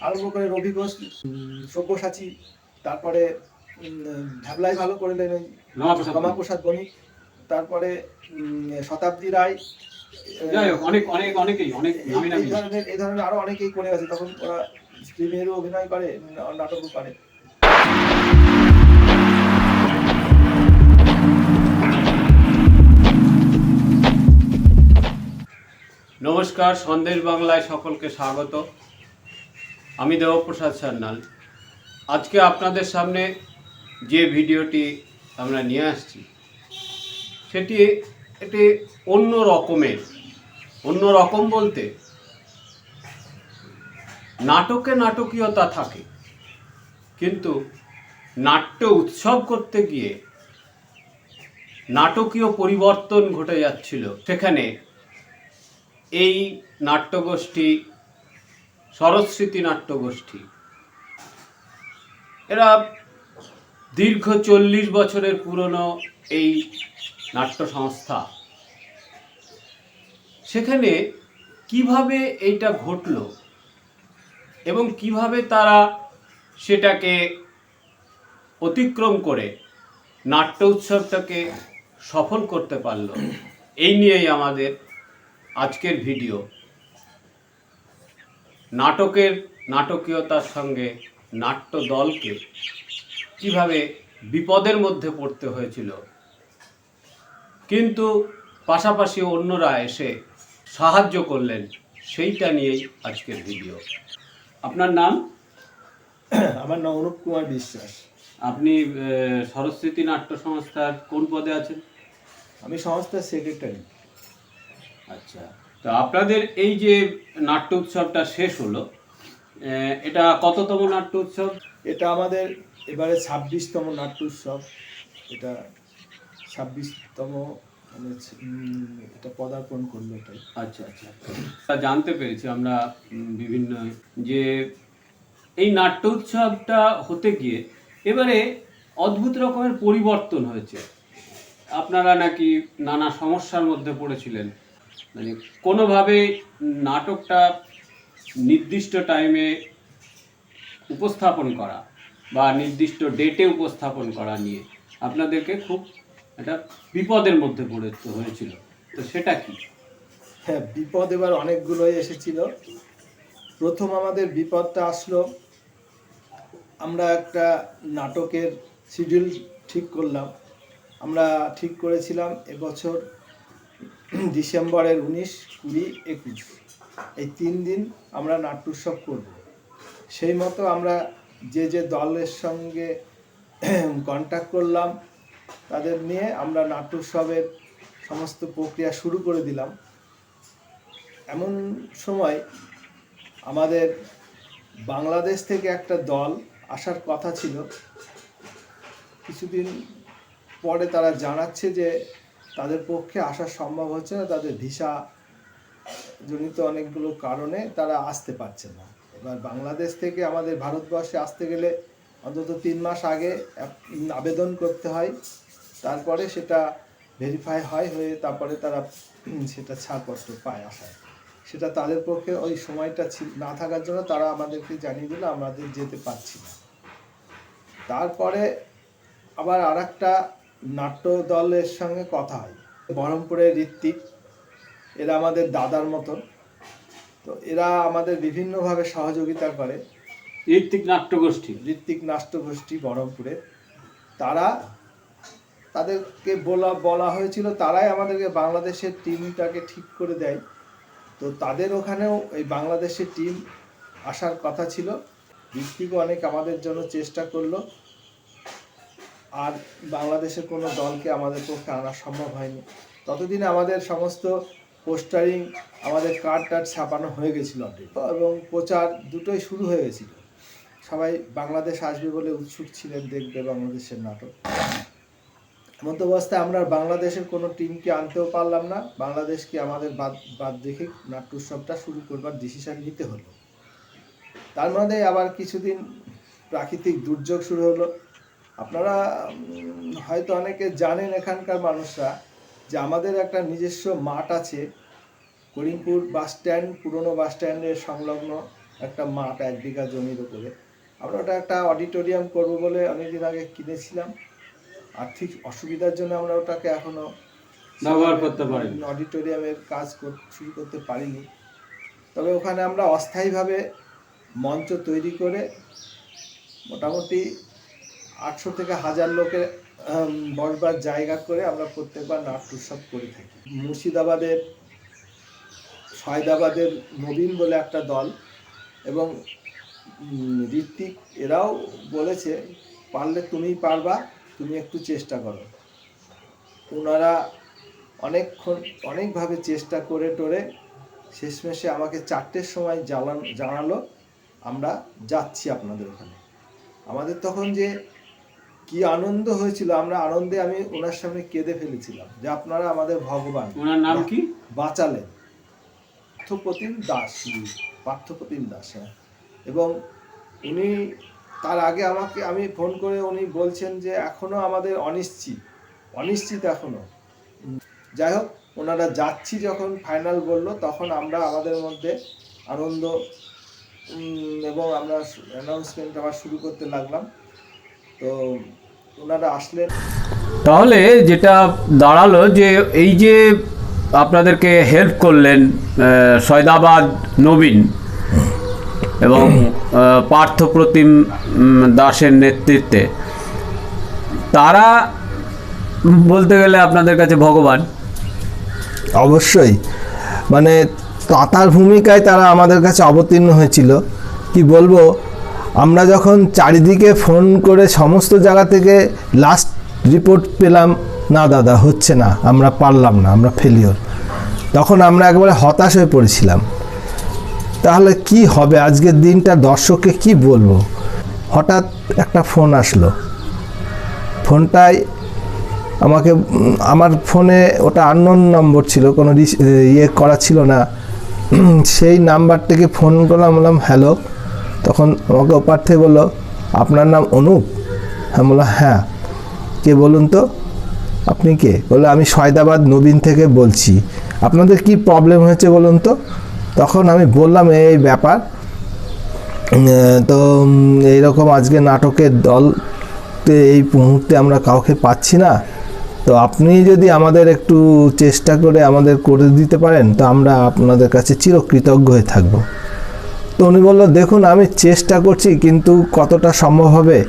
আরম্ভ করে রবি ঘোষ সব্যসাচী তারপরে ঢাবলাই ভালো করলেন রমাপ্রসাদ বণিক। তারপরে উম, শতাব্দী রায় অনেক অনেক অনেকেই অনেক এই- ধরনের এই ধরনের আরও অনেকেই করে আছে তখন ওরা মেয়েরও অভিনয় করে নাটকও করে। নমস্কার, সন্দেশ বাংলায় সকলকে স্বাগত। আমি দেবপ্রসাদ সান্যাল। আজকে আপনাদের সামনে যে ভিডিওটি আমরা নিয়ে আসছি, সেটি এটি অন্য রকমের, অন্য রকম বলতে নাটকে নাটকীয়তা থাকে, কিন্তু নাট্য উৎসব করতে গিয়ে নাটকীয় পরিবর্তন ঘটে যাচ্ছিল। সেখানে এই নাট্যগোষ্ঠী সরস্বতী নাট্যগোষ্ঠী। এরা দীর্ঘ চল্লিশ বছরের পুরনো এই নাট্য সংস্থা সেখানে কীভাবে এইটা ঘটলো এবং কীভাবে তারা সেটাকে অতিক্রম করে নাট্য উৎসবটাকে সফল করতে পারল, এই নিয়েই আমাদের আজকের ভিডিও নাটকের নাটকীয়তার সঙ্গে নাট্য দলকে কীভাবে বিপদের মধ্যে পড়তে হয়েছিল। কিন্তু পাশাপাশি অন্যরা এসে সাহায্য করলেন সেইটা নিয়েই আজকের ভিডিও। আপনার নাম? আমার নাম অনুপ কুমার বিশ্বাস। আপনি সরস্বতী নাট্য সংস্থার কোন পদে আছেন? আমি সংস্থার সেক্রেটারি। আচ্ছা। তো আপনাদের এই যে নাট্য উৎসবটা শেষ হলো এটা কততম নাট্য উৎসব? এটা আমাদের এবারে ছাব্বিশতম নাট্য উৎসব। এটা ছাব্বিশতম মানে এটা পদার্পণ করল এটাই। আচ্ছা আচ্ছা। তা জানতে পেরেছি আমরা বিভিন্ন যে এই নাট্য উৎসবটা হতে গিয়ে এবারে অদ্ভুত রকমের পরিবর্তন হয়েছে। আপনারা নাকি নানা সমস্যার মধ্যে পড়েছিলেন। মানে কোনোভাবে নাটকটা নির্দিষ্ট টাইমে উপস্থাপন করা বা নির্দিষ্ট ডেটে উপস্থাপন করা নিয়ে আপনাদেরকে খুব একটা বিপদের মধ্যে পড়তে হয়েছিল। তো সেটা কি? হ্যাঁ বিপদ এবার অনেকগুলোই এসেছিল। প্রথম আমাদের বিপদটা আসলো, আমরা একটা নাটকের শিডিউল ঠিক করলাম। আমরা ঠিক করেছিলাম এবছর ডিসেম্বরের উনিশ, কুড়ি, একুশ। এই তিন দিন আমরা নাট্য উৎসব করব। সেই মতো আমরা যে যে দলের সঙ্গে কন্ট্যাক্ট করলাম, তাদের নিয়ে আমরা নাট্য উৎসবের সমস্ত প্রক্রিয়া শুরু করে দিলাম। এমন সময় আমাদের বাংলাদেশ থেকে একটা দল আসার কথা ছিল। কিছুদিন পরে তারা জানাচ্ছে যে তাদের পক্ষে আসা সম্ভব হচ্ছে না, তাদের ভিসা জনিত অনেকগুলো কারণে তারা আসতে পারছে না। এবার বাংলাদেশ থেকে আমাদের ভারতবর্ষে আসতে গেলে অন্তত তিন মাস আগে আবেদন করতে হয়, তারপরে সেটা ভেরিফাই হয়, হয়ে তারপরে তারা সেটা ছাড়পত্র পায় আসায়। সেটা তাদের পক্ষে ওই সময়টা না থাকার জন্য তারা আমাদেরকে জানিয়ে দিল আমাদের যেতে পারছি না। তারপরে আবার আর একটা নাট্য দলের সঙ্গে কথা হয়। বহরমপুরের ঋত্বিক এরা আমাদের দাদার মতো। তো এরা আমাদের বিভিন্নভাবে সহযোগিতা করে। ঋত্বিক নাট্যগোষ্ঠী? ঋত্বিক নাট্যগোষ্ঠী বহরমপুরে তারা তাদেরকে বলা বলা হয়েছিল তারাই আমাদেরকে বাংলাদেশের টিমটাকে ঠিক করে দেয়। তো তাদের ওখানেও এই বাংলাদেশের টিম আসার কথা ছিল। ঋত্বিক অনেক আমাদের জন্য চেষ্টা করল। আর বাংলাদেশের কোনো দলকে আমাদের পক্ষে আনা সম্ভব হয়নি। ততদিনে আমাদের সমস্ত পোস্টারিং, আমাদের কার্ড টার্ড ছাপানো হয়ে গেছিল এবং প্রচার দুটোই শুরু হয়ে গেছিল। সবাই বাংলাদেশ আসবে বলে উৎসুক ছিলেন দেখবে বাংলাদেশের নাটক। এমন অবস্থায় আমরা বাংলাদেশের কোনো টিমকে আনতেও পারলাম না। বাংলাদেশকে আমাদের বাদ বাদ দেখে নাট্য উৎসবটা শুরু করবার ডিসিশন নিতে হলো। তার মধ্যে আবার কিছুদিন প্রাকৃতিক দুর্যোগ শুরু হলো। আপনারা হয়তো অনেকে জানেন এখানকার মানুষরা যে আমাদের একটা নিজস্ব মাঠ আছে। করিমপুর বাস স্ট্যান্ড পুরনো বাস স্ট্যান্ডের সংলগ্ন একটা মাঠ এক বিঘা জমির উপরে। আমরা ওটা একটা অডিটোরিয়াম করব বলে অনেকদিন আগে কিনেছিলাম। আর্থিক অসুবিধার জন্য আমরা ওটাকে এখনও ব্যবহার করতে পারিনি। অডিটোরিয়ামের কাজ শুরু করতে পারিনি। তবে ওখানে আমরা অস্থায়ীভাবে মঞ্চ তৈরি করে মোটামুটি আটশো থেকে হাজার লোকের বসবার জায়গা করে আমরা প্রত্যেকবার নাট্য উৎসব করে থাকি। মুর্শিদাবাদের, সয়দাবাদের নবীন বলে একটা দল এবং ঋত্বিক এরাও বলেছে, পারলে তুমিই পারবা, তুমি একটু চেষ্টা করো। ওনারা অনেকক্ষণ, অনেকভাবে চেষ্টা করে টোরে শেষমেশে আমাকে চারটের সময় জানান, জানালো, আমরা যাচ্ছি আপনাদের ওখানে। আমাদের তখন যে কি আনন্দ হয়েছিল? আমরা আনন্দে আমি ওনার সামনে কেঁদে ফেলেছিলাম যে আপনারা আমাদের ভগবান। ওনার নাম কি? বাঁচালেন। পার্থপ্রতিম দাস। পার্থপ্রতিম দাস হ্যাঁ। এবং উনি তার আগে আমাকে আমি ফোন করে উনি বলছেন যে এখনও আমাদের অনিশ্চিত অনিশ্চিত এখনও। যাই হোক ওনারা যাচ্ছি যখন ফাইনাল বলল তখন আমরা আমাদের মধ্যে আনন্দ এবং আমরা অ্যানাউন্সমেন্ট আবার শুরু করতে লাগলাম। তো ওনারা আসলেন। তাহলে যেটা দাঁড়াল যে এই যে আপনাদেরকে হেল্প করলেন সয়দাবাদ নবীন এবং পার্থপ্রতিম দাসের নেতৃত্বে তারা বলতে গেলে আপনাদের কাছে ভগবান। অবশ্যই। মানে তাতার ভূমিকায় তারা আমাদের কাছে অবতীর্ণ হয়েছিল। কি বলব? আমরা যখন চারিদিকে ফোন করে সমস্ত জায়গা থেকে লাস্ট রিপোর্ট পেলাম, না দাদা, হচ্ছে না, আমরা পারলাম না, আমরা ফেলিওর তখন আমরা একবারে হতাশ হয়ে পড়েছিলাম। তাহলে কি হবে? আজকের দিনটা দর্শককে কি বলব? হঠাৎ একটা ফোন আসলো। ফোনটায় আমাকে, আমার ফোনে ওটা আননোন নম্বর ছিল, কোনো ইয়ে করা ছিল না। সেই নাম্বার থেকে ফোন করলাম, বললাম হ্যালো তখন আমাকে ওপার থেকে বলল, আপনার নাম অনুপ? হ্যাঁ বললাম হ্যাঁ। কে বলুন তো? আপনি কে? বলল, আমি সয়দাবাদ নবীন থেকে বলছি। আপনাদের কি প্রবলেম হয়েছে বলুন তো? তখন আমি বললাম, এই ব্যাপার। তো এইরকম আজকে নাটকের দলতে এই মুহূর্তে আমরা কাউকে পাচ্ছি না। তো আপনি যদি আমাদের একটু চেষ্টা করে আমাদের করে দিতে পারেন, তো আমরা আপনাদের কাছে চিরকৃতজ্ঞ হয়ে থাকব। তো উনি বলল দেখুন আমি চেষ্টা করছি কিন্তু কতটা সম্ভব হবে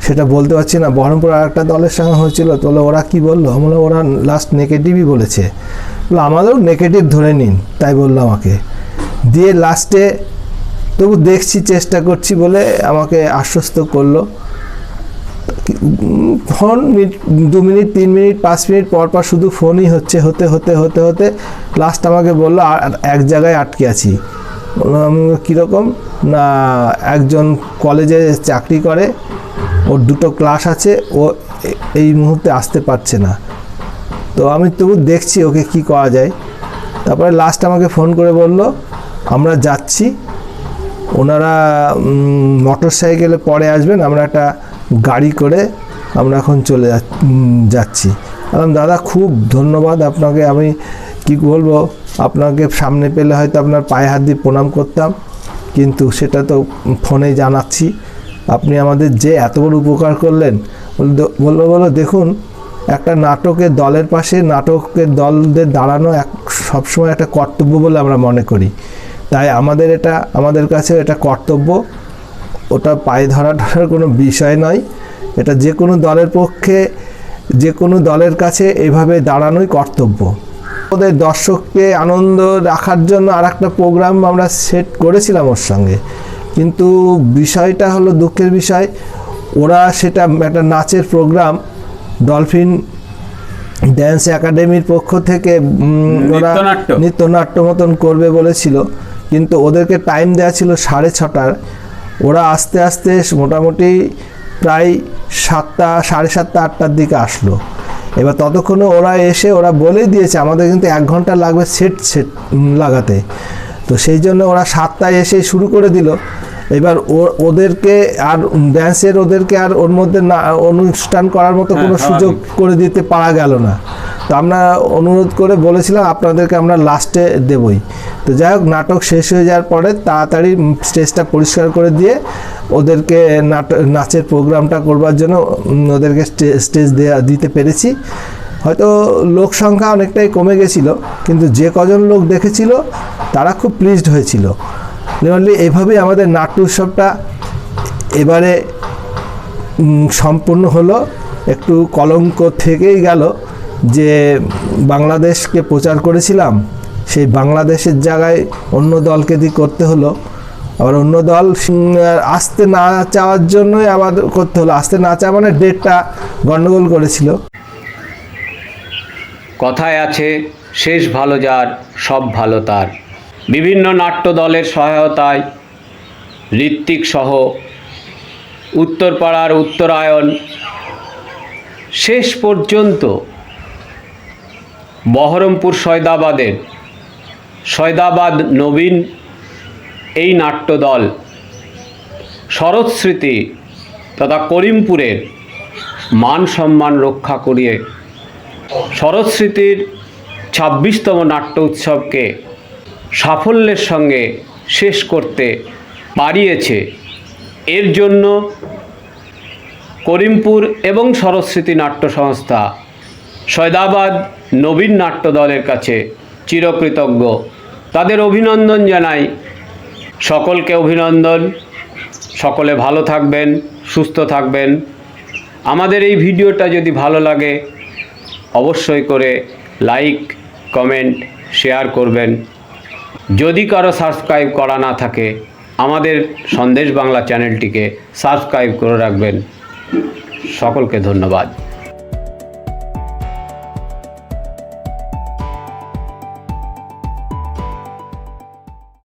সেটা বলতে পারছি না। বহরমপুর আর একটা দলের সঙ্গে হয়েছিল তো ওরা কি বলল? আমি বললাম, ওরা লাস্ট নেগেটিভই বলেছে। বলল, আমাদেরও নেগেটিভ ধরে নিন। তাই বলল আমাকে। দিয়ে লাস্টে তবু দেখছি চেষ্টা করছি বলে আমাকে আশ্বস্ত করল। ফোন দু মিনিট তিন মিনিট পাঁচ মিনিট পর পর শুধু ফোনই হচ্ছে হতে হতে হতে হতে লাস্ট আমাকে বলল "আর- আর এক জায়গায় আটকে আছি। আমি কীরকম? না, একজন কলেজে চাকরি করে, ওর দুটো ক্লাস আছে, ও এই মুহূর্তে আসতে পারছে না। তো আমি তবু দেখছি ওকে কি করা যায়। তারপরে লাস্ট আমাকে ফোন করে বলল, আমরা যাচ্ছি। ওনারা মোটর সাইকেলে পরে আসবেন, আমরা একটা গাড়ি করে আমরা এখন চলে যাচ্ছি। দাদা, খুব ধন্যবাদ আপনাকে। আমি কি বলব? আপনাকে সামনে পেলে হয়তো আপনার পায়ে হাত দিয়ে প্রণাম করতাম, কিন্তু সেটা তো ফোনে জানাচ্ছি। আপনি আমাদের যে এত বড় উপকার করলেন বলল- বলো দেখুন, একটা নাটকের দলের পাশে নাটকের দলদের দাঁড়ানো এক, সবসময় একটা কর্তব্য বলে আমরা মনে করি। তাই আমাদের এটা, আমাদের কাছে এটা কর্তব্য। ওটা পায়ে ধরা ধরার কোনো বিষয় নয়। এটা যে কোনো দলের পক্ষে, যে কোনো দলের কাছে এভাবে দাঁড়ানোই কর্তব্য। ওদের দর্শককে আনন্দ রাখার জন্য আর একটা প্রোগ্রাম আমরা সেট করেছিলাম ওর সঙ্গে। কিন্তু বিষয়টা হলো দুঃখের বিষয় ওরা সেটা একটা নাচের প্রোগ্রাম ডলফিন ড্যান্স একাডেমির পক্ষ থেকে ওরা নৃত্যনাট্য। নৃত্যনাট্য মতন করবে বলেছিল। কিন্তু ওদেরকে টাইম দেওয়া ছিল সাড়ে ছটার। ওরা আস্তে আস্তে মোটামুটি প্রায় সাতটা সাড়ে সাতটা আটটার দিকে আসলো। এবার ততক্ষণে ওরা এসে ওরা বলে দিয়েছে আমাদের কিন্তু এক ঘণ্টা লাগবে সেট সেট লাগাতে। তো সেই জন্য ওরা সাতটায় এসে শুরু করে দিল। এবার ও- ওদেরকে আর ড্যান্সের ওদেরকে আর ওর মধ্যে না অনুষ্ঠান করার মতো হ্যাঁ, কোনো সুযোগ করে দিতে পারা গেল না। তো আমরা অনুরোধ করে বলেছিলাম আপনাদেরকে আমরা লাস্টে দেবই। তো যাই হোক, নাটক শেষ হয়ে যাওয়ার পরে তাড়াতাড়ি স্টেজটা পরিষ্কার করে দিয়ে ওদেরকে নাট নাচের প্রোগ্রামটা করবার জন্য ওদেরকে স্টেজ দেওয়া দিতে পেরেছি। হয়তো লোক সংখ্যা অনেকটাই কমে গেছিল, কিন্তু যে কজন লোক দেখেছিল, তারা খুব প্লিজড হয়েছিল। লিমারলি এইভাবেই আমাদের নাট্য উৎসবটা এবারে সম্পূর্ণ হলো। একটু কলঙ্ক থেকেই গেল। যে বাংলাদেশকে প্রচার করেছিলাম, সেই বাংলাদেশের জায়গায় অন্য দলকে দিয়ে করতে হলো। আবার অন্য দল আসতে না চাওয়ার জন্যই আবার করতে হলো। আসতে না চাওয়া মানে ডেটটা গণ্ডগোল করেছিল। কথায় আছে, শেষ ভালো যার, সব ভালো তার। বিভিন্ন নাট্য দলের সহায়তায় ঋত্বিক সহ উত্তরপাড়ার উত্তরায়ণ শেষ পর্যন্ত বহরমপুর সয়দাবাদের সয়দাবাদ নবীন, এই নাট্যদল। শরৎস্মৃতি তথা করিমপুরের মান সম্মান রক্ষা করিয়ে শরৎস্মৃতির ছাব্বিশতম নাট্য উৎসবকে সাফল্যের সঙ্গে শেষ করতে পারিয়েছে। এর জন্য করিমপুর এবং সরস্বতী নাট্য সংস্থা সয়দাবাদ নবীন নাট্য দলের কাছে চিরকৃতজ্ঞ। তাদের অভিনন্দন জানাই। সকলকে অভিনন্দন। সকলে ভালো থাকবেন, সুস্থ থাকবেন। আমাদের এই ভিডিওটা যদি ভালো লাগে, অবশ্যই করে লাইক, কমেন্ট, শেয়ার করবেন। যদি কারও সাবস্ক্রাইব করা না থাকে, আমাদের সন্দেশ বাংলা চ্যানেলটিকে সাবস্ক্রাইব করে রাখবেন। সকলকে ধন্যবাদ।